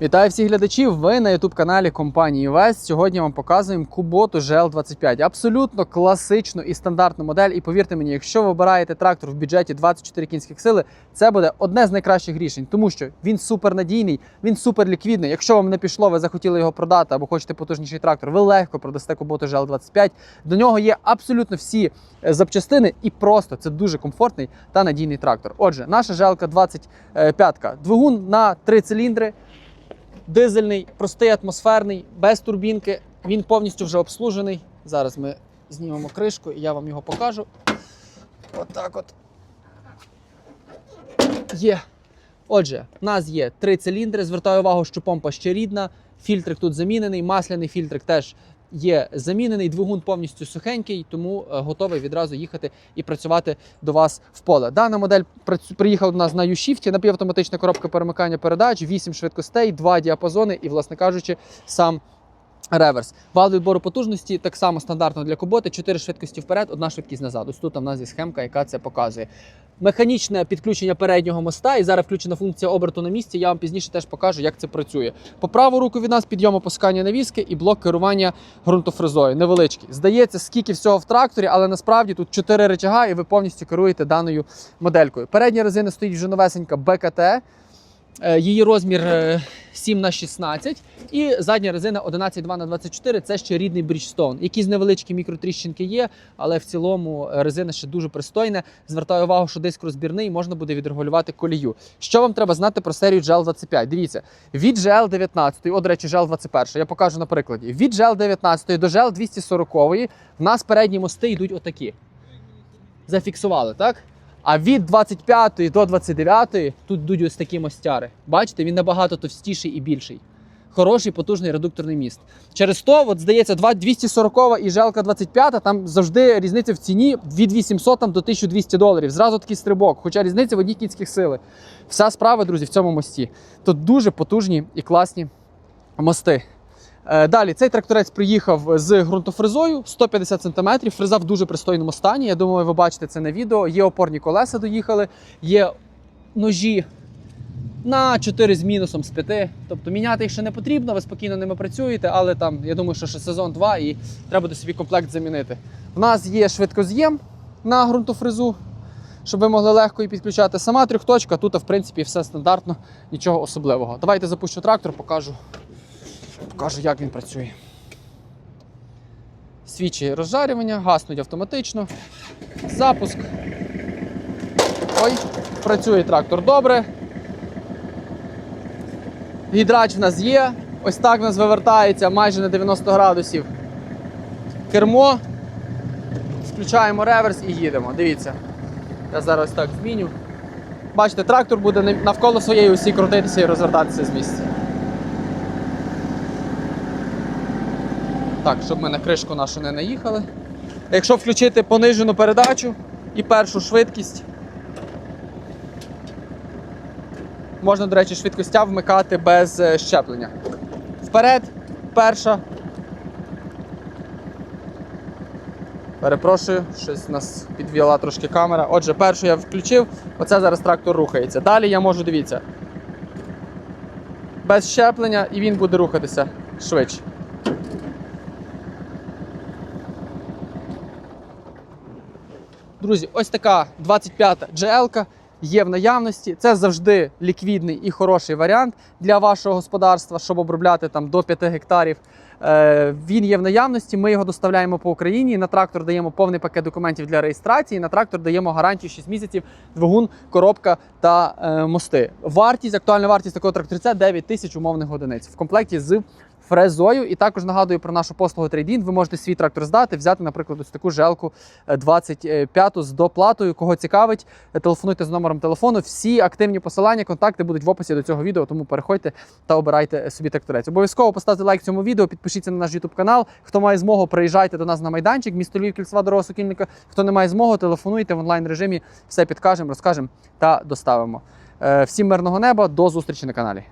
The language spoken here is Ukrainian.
Вітаю всіх глядачів! Ви на youtube каналі компанії Вест. Сьогодні вам показуємо Куботу GL25. Абсолютно класичну і стандартну модель. І повірте мені, якщо ви обираєте трактор в бюджеті 24 кінських сили, це буде одне з найкращих рішень, тому що він супернадійний, він суперліквідний. Якщо вам не пішло, ви захотіли його продати або хочете потужніший трактор, ви легко продасте Куботу GL25. До нього є абсолютно всі е, запчастини, і просто це дуже комфортний та надійний трактор. Отже, наша GL 25 двигун на три циліндри дизельний, простий атмосферний, без турбінки. Він повністю вже обслужений. Зараз ми знімемо кришку і я вам його покажу. Отак от. Є. Отже, в нас є три циліндри. Звертаю увагу, що помпа ще рідна. Фільтрик тут замінений, масляний фільтрик теж є замінений. Двигун повністю сухенький, тому е, готовий відразу їхати і працювати до вас в поле. Дана модель приїхала до нас на U-Shift, напівавтоматична коробка перемикання передач, 8 швидкостей, 2 діапазони і, власне кажучи, сам. Реверс. Вал відбору потужності так само стандартно для куботи. 4 швидкості вперед, одна швидкість назад. Ось тут у нас є схемка, яка це показує. Механічне підключення переднього моста, і зараз включена функція оберту на місці. Я вам пізніше теж покажу, як це працює. По праву руку від нас підйом опускання навіски і блок керування ґрунтофрезою. Невеличкий. Здається, скільки всього в тракторі, але насправді тут 4 речага, і ви повністю керуєте даною моделькою. Передня резина стоїть вже новесенька БКТ. Е, Її розмір е, 7 на 16 і задня резина 11,2 на 24 Це ще рідний Bridgestone. Якісь невеличкі мікротріщинки є, але в цілому е, резина ще дуже пристойна. Звертаю увагу, що диск розбірний, можна буде відрегулювати колію. Що вам треба знати про серію GL25? Дивіться, від GL19, от, до речі, GL21, я покажу на прикладі. Від GL19 до GL240 в нас передні мости йдуть отакі. Зафіксували, так? А від 25 до 29 тут йдуть ось такі мостяри. Бачите, він набагато товстіший і більший. Хороший потужний редукторний міст. Через то, от здається, 2 240 і желка 25, там завжди різниця в ціні від 800 там, до 1200 доларів. Зразу такий стрибок, хоча різниця в одній кінських сили. Вся справа, друзі, в цьому мості. Тут дуже потужні і класні мости. Е, Далі цей тракторець приїхав з ґрунтофрезою 150 см. Фреза в дуже пристойному стані. Я думаю, ви бачите це на відео. Є опорні колеса доїхали, є ножі на 4 з мінусом з 5. Тобто міняти їх ще не потрібно, ви спокійно ними працюєте, але там я думаю, що ще сезон 2 і треба буде собі комплект замінити. У нас є швидкоз'єм на ґрунтофрезу, щоб ви могли легко її підключати. Сама трьохточка, тут в принципі все стандартно, нічого особливого. Давайте запущу трактор, покажу. Покажу, як він працює. Свічі розжарювання, гаснуть автоматично. Запуск. Ой, працює трактор добре. Гідрач в нас є. Ось так в нас вивертається майже на 90 градусів. Кермо. Включаємо реверс і їдемо. Дивіться. Я зараз так зміню. Бачите, трактор буде навколо своєї осі крутитися і розвертатися з місця. Так, щоб ми на кришку нашу не наїхали. Якщо включити понижену передачу і першу швидкість, можна, до речі, швидкостя вмикати без е, щеплення. Вперед, перша. Перепрошую, щось нас підвела трошки камера. Отже, першу я включив, оце зараз трактор рухається. Далі я можу, дивіться, без щеплення і він буде рухатися швидше. Друзі, ось така 25-та GL є в наявності. Це завжди ліквідний і хороший варіант для вашого господарства, щоб обробляти там до 5 гектарів. Е, Він є в наявності. Ми його доставляємо по Україні. На трактор даємо повний пакет документів для реєстрації. На трактор даємо гарантію 6 місяців, двигун, коробка та е, мости. Вартість, актуальна вартість такого тракторця 9 тисяч умовних одиниць в комплекті з фрезою. І також нагадую про нашу послугу трейдін. Ви можете свій трактор здати, взяти, наприклад, ось таку желку 25 з доплатою. Кого цікавить, телефонуйте з номером телефону. Всі активні посилання, контакти будуть в описі до цього відео, тому переходьте та обирайте собі тракторець. Обов'язково поставте лайк цьому відео, підпишіться на наш YouTube канал. Хто має змогу, приїжджайте до нас на майданчик, місто Львів, кільцева дорога Сокільника. Хто не має змоги, телефонуйте в онлайн режимі, все підкажемо, розкажемо та доставимо. Е, Всім мирного неба, до зустрічі на каналі.